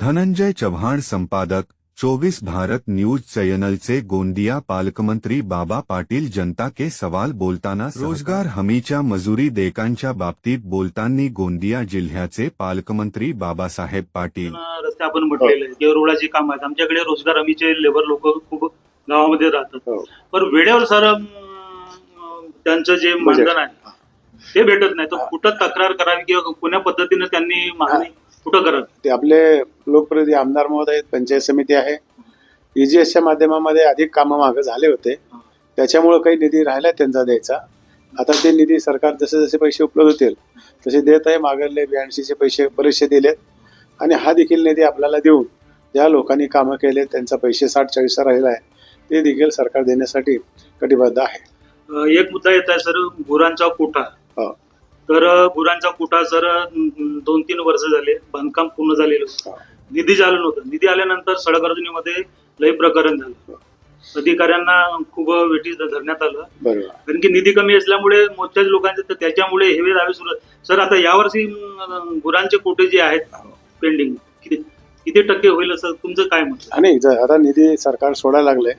धनंजय चव्हाण संपादक चोवीस भारत न्यूज चॅनलचे गोंदिया पालकमंत्री बाबा पाटील जनता के सवाल बोलताना रोजगार हमीच्या मजुरी देयकांच्या बाबतीत बोलताना गोंदिया जिल्ह्याचे पालकमंत्री बाबासाहेब पाटील. रस्ते आपण म्हटलेले किंवा रोडाची काम आहेत आमच्याकडे रोजगार हमीचे लेबर लोक खूप गावामध्ये राहतात. हो. पण वेळेवर सर त्यांचं जे मानधन आहे ते भेटत नाही. तर कुठं तक्रार करावी किंवा कोण्या पद्धतीने त्यांनी मागणी कुठं करावी? ते आपले लोकप्रतिनिधी आमदार महोदय आहेत, पंचायत समिती आहे. ईजीएसच्या माध्यमामध्ये अधिक कामं मागे झाले होते. त्याच्यामुळे काही निधी राहिला त्यांचा द्यायचा. आता ते निधी सरकार जसे जसे पैसे उपलब्ध होतील तसे देत आहे. मागले ब्याऐंशीचे पैसे बरेचसे दिलेत. आणि हा देखील निधी आपल्याला देऊन ज्या लोकांनी कामं केले त्यांचा पैसे साठ चाळीसचा राहिला आहे ते देखील सरकार देण्यासाठी कटिबद्ध आहे. एक मुद्दा येत आहे सर. गुरांचा कोठा हो. तर गुरांचा कोठा सर दोन तीन वर्ष झाले बांधकाम पूर्ण झालेलं. हो. निधी झालं नव्हतं. निधी आल्यानंतर सडक अर्जुनीमध्ये लय प्रकरण झालं. अधिकाऱ्यांना खूप वेठी धरण्यात आलं. कारण की निधी कमी असल्यामुळे मोठ्याच लोकांचे तर त्याच्यामुळे हेवे दावे सुरू. सर आता यावर्षी गुरांचे कोटे जे आहेत पेंडिंग किती किती टक्के होईल असं तुमचं काय आहे? आणि आता निधी सरकार सोडायला लागले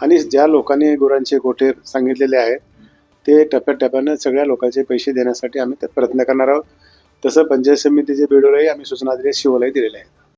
आणि ज्या लोकांनी गुरांचे गोठे सांगितलेले आहेत ते टप्प्याटप्प्यानं सगळ्या लोकांचे पैसे देण्यासाठी आम्ही प्रयत्न करणार आहोत. तसं पंचायत समितीचे बिडोरही आम्ही सूचना दिल्या शिवलाही दिलेल्या आहेत.